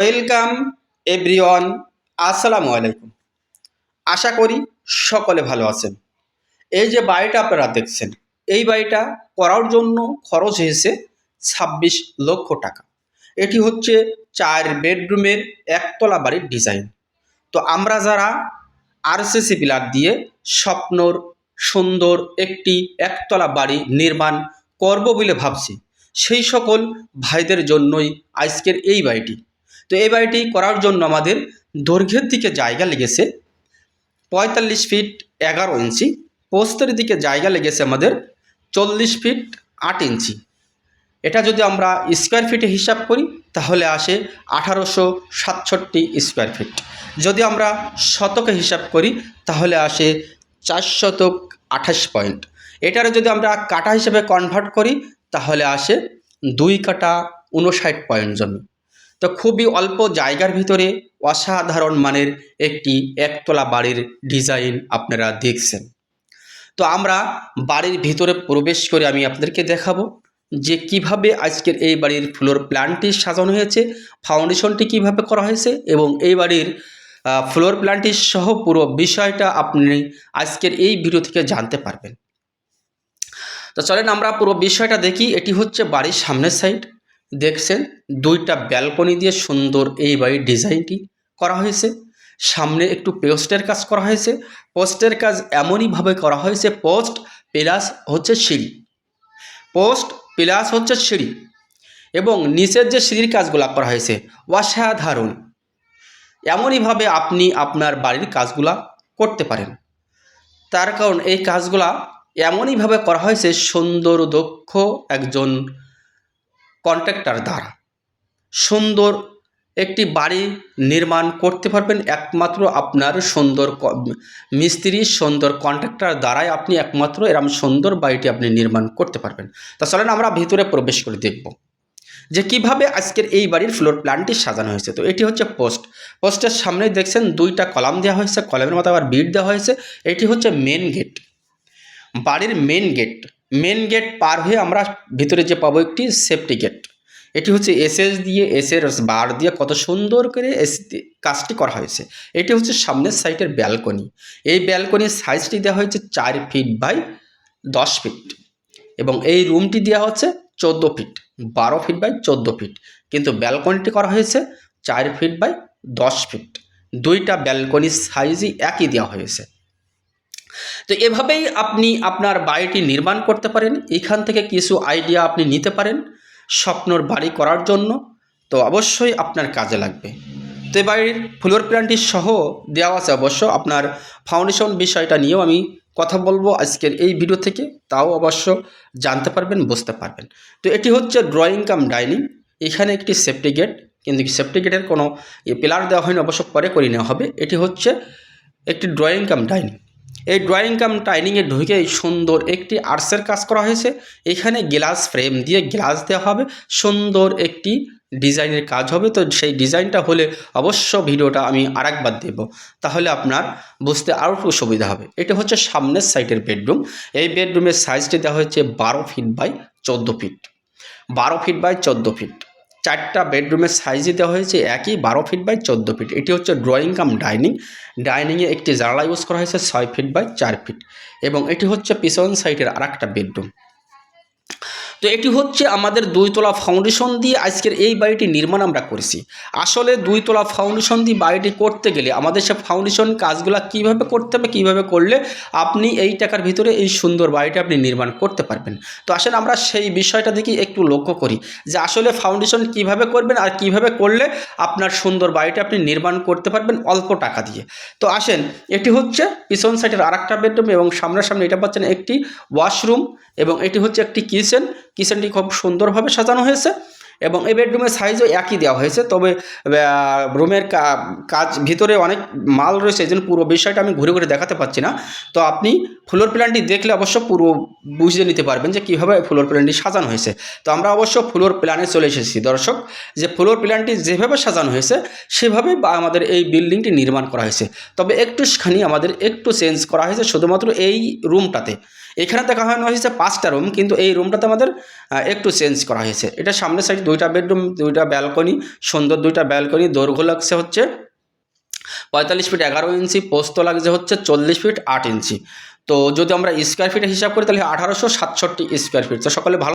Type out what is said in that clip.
Welcome everyone আসসালামু আলাইকুম। আশা করি সকলে ভালো আছেন। এই যে বাড়িটা আপনারা দেখছেন, এই বাড়িটা করার জন্য খরচ হয়েছে ছাব্বিশ লক্ষ টাকা। এটি হচ্ছে চার বেডরুমের একতলা বাড়ির ডিজাইন। তো আমরা যারা আরসিসি পিলার দিয়ে স্বপ্নর সুন্দর একটি একতলা বাড়ি নির্মাণ করব বলে ভাবছি, সেই সকল ভাইদের জন্যই আজকের এই বাড়িটি। তো এই বাড়িটি করার জন্য আমাদের দৈর্ঘ্যের দিকে জায়গা লেগেছে পঁয়তাল্লিশ ফিট এগারো ইঞ্চি, পোস্তের দিকে জায়গা লেগেছে আমাদের চল্লিশ ফিট আট ইঞ্চি। এটা যদি আমরা স্কোয়ার ফিটে হিসাব করি, তাহলে আসে আঠারোশো সাতষট্টি স্কোয়ার ফিট। যদি আমরা শতকে হিসাব করি, তাহলে আসে চার শতক আঠাশ পয়েন্ট। এটার যদি আমরা কাটা হিসেবে কনভার্ট করি, তাহলে আসে দুই কাটা উনষাট পয়েন্ট জমি। তো খুবই অল্প জায়গার ভিতরে অসাধারণ মানের একটি একতলা বাড়ির ডিজাইন আপনারা দেখছেন। তো আমরা বাড়ির ভিতরে প্রবেশ করে আমি আপনাদেরকে দেখাবো যে কীভাবে আজকের এই বাড়ির ফ্লোর প্ল্যানটি সাজানো হয়েছে ফাউন্ডেশনটি কীভাবে করা হয়েছে এবং এই বাড়ির ফ্লোর প্ল্যানটি সহ পুরো বিষয়টা আপনি আজকের এই ভিডিও থেকে জানতে পারবেন। তো চলেন আমরা পুরো বিষয়টা দেখি, এটি হচ্ছে বাড়ির সামনের সাইড দেখছেন দুইটা ব্যালকনি দিয়ে সুন্দর এই বাড়ির ডিজাইনটি করা হয়েছে। সামনে একটু পোস্টের কাজ করা হয়েছে। পোস্টের কাজ এমনইভাবে করা হয়েছে, পোস্ট প্লাস হচ্ছে সিঁড়ি। পোস্ট প্লাস হচ্ছে সিঁড়ি এবং নিচের যে সিঁড়ির কাজগুলো করা হয়েছে, অসাধারণ। এমনইভাবে আপনি আপনার বাড়ির কাজগুলা করতে পারেন। তার কারণ এই কাজগুলা এমনইভাবে করা হয়েছে, সুন্দর দক্ষ একজন কন্ট্রাক্টর দ্বারা। সুন্দর একটি বাড়ি নির্মাণ করতে পারবেন একমাত্র আপনার সুন্দর মিস্ত্রি, সুন্দর কন্ট্রাক্টর দ্বারাই আপনি একমাত্র এরম সুন্দর বাড়িটি আপনি নির্মাণ করতে পারবেন। তা চলেন আমরা ভিতরে প্রবেশ করে দেখব যে কীভাবে আজকের এই বাড়ির ফ্লোর প্ল্যানটি সাজানো হয়েছে। তো এটি হচ্ছে পোস্ট পোস্টের সামনে দেখছেন দুইটা কলাম দেওয়া হয়েছে, কলামের মতো আবার বিট দেওয়া হয়েছে। এটি হচ্ছে মেন গেট বাড়ির মেন গেট মেন গেট পার হয়ে আমরা ভিতরে যে পাবো একটি সেফটি গেট এটি হচ্ছে এসএস দিয়ে এসের বার দিয়ে কত সুন্দর করে এস কাজটি করা হয়েছে। এটি হচ্ছে সামনের সাইটের ব্যালকনি এই ব্যালকনির সাইজটি দেওয়া হয়েছে চার ফিট বাই দশ ফিট এবং এই রুমটি দেওয়া হচ্ছে চোদ্দ ফিট বারো ফিট বাই চোদ্দ ফিট কিন্তু ব্যালকনিটি করা হয়েছে চার ফিট বাই দশ ফিট দুইটা ব্যালকনির সাইজই একই দেওয়া হয়েছে। তো এভাবেই আপনি আপনার বাড়িটি নির্মাণ করতে পারেন। এখান থেকে কিছু আইডিয়া আপনি নিতে পারেন স্বপ্নর বাড়ি করার জন্য। তো অবশ্যই আপনার কাজে লাগবে। তো এ বাড়ির ফ্লোর প্ল্যানটি সহ দেওয়া আছে অবশ্য। আপনার ফাউন্ডেশন বিষয়টা নিয়েও আমি কথা বলব আজকের এই ভিডিও থেকে। তাও অবশ্য জানতে পারবেন, বুঝতে পারবেন। তো এটি হচ্ছে ড্রয়িং কাম ডাইনিং এখানে একটি সেফটি গেট কিন্তু সেফটি গেটের কোনো পিলার দেওয়া হয়নি, অবশ্য পরে করে নেওয়া হবে। এটি হচ্ছে একটি ড্রয়িং কাম ডাইনিং এই ড্রয়িং কাম ডাইনিংয়ে ঢুকে সুন্দর একটি আর্টসের কাজ করা হয়েছে। এখানে গ্লাস ফ্রেম দিয়ে গ্লাস দেওয়া হবে। সুন্দর একটি ডিজাইনের কাজ হবে। তো সেই ডিজাইনটা হলে অবশ্য ভিডিওটা আমি আরেকবার দেব। তাহলে আপনার বুঝতে আরও একটু সুবিধা হবে। এটা হচ্ছে সামনের সাইডের বেডরুম এই বেডরুমের সাইজটি দেওয়া হয়েছে বারো ফিট বাই চোদ্দ ফিট বারো ফিট বাই চোদ্দ ফিট চারটা বেডরুমের সাইজ দেওয়া হয়েছে একই, বারো ফিট বাই চোদ্দ ফিট এটি হচ্ছে ড্রয়িং কাম ডাইনিং ডাইনিংয়ে একটি জানালা ইউজ করা হয়েছে ছয় ফিট বাই চার ফিট এবং এটি হচ্ছে পিছন সাইডের আর একটা বেডরুম। তো এটি হচ্ছে আমাদের দুইতলা ফাউন্ডেশন দিয়ে আজকের এই বাড়িটি নির্মাণ আমরা করেছি। আসলে দুইতলা ফাউন্ডেশন দিয়ে বাড়িটি করতে গেলে আমাদের সে ফাউন্ডেশন কাজগুলো কীভাবে করতে হবে, কীভাবে করলে আপনি এই টাকার ভিতরে এই সুন্দর বাড়িটি আপনি নির্মাণ করতে পারবেন? তো আসলে আমরা সেই বিষয়টা দিকে একটু লক্ষ্য করি যে আসলে ফাউন্ডেশন কীভাবে করবেন আর কীভাবে করলে আপনার সুন্দর বাড়িটি আপনি নির্মাণ করতে পারবেন অল্প টাকা দিয়ে। তো আসেন, এটি হচ্ছে পিছন সাইডের আর একটা বেডরুম এবং সামনাসামনি এটা পাচ্ছেন একটি ওয়াশরুম এবং এটি হচ্ছে একটি কিচেন কিচেনটি খুব সুন্দরভাবে সাজানো হয়েছে এবং এই বেডরুমের সাইজও একই দেওয়া হয়েছে। তবে রুমের কাজ ভিতরে অনেক মাল রয়েছে, এই পুরো বিষয়টা আমি ঘুরে ঘুরে দেখাতে পাচ্ছি না। তো আপনি ফ্লোর প্ল্যানটি দেখলে অবশ্য পুরো বুঝে নিতে পারবেন যে কীভাবে ফ্লোর প্ল্যানটি সাজানো হয়েছে। তো আমরা অবশ্য ফ্লোর প্ল্যানে চলে এসেছি, দর্শক। যে ফ্লোর প্ল্যানটি যেভাবে সাজানো হয়েছে সেভাবে বা আমাদের এই বিল্ডিংটি নির্মাণ করা হয়েছে। তবে একটুখানি আমাদের একটু চেঞ্জ করা হয়েছে, শুধুমাত্র এই রুমটাতে এখানে দেখা দেখানো হয়েছে পাঁচটা রুম কিন্তু এই রুমটাতে আমাদের একটু চেঞ্জ করা হয়েছে। এটা সামনের সাইড দুইটা বেডরুম দুইটা ব্যালকনি সুন্দর দুইটা ব্যালকনি দৈর্ঘ্য লাগছে হচ্ছে পঁয়তাল্লিশ ফিট এগারো ইঞ্চি পোস্ত লাগছে হচ্ছে চল্লিশ ফিট আট ইঞ্চি তো যদি আমরা স্কোয়ার ফিটে হিসাব করি, তাহলে আঠারোশো সাতষট্টি স্কোয়ার ফিট তো সকলে ভালো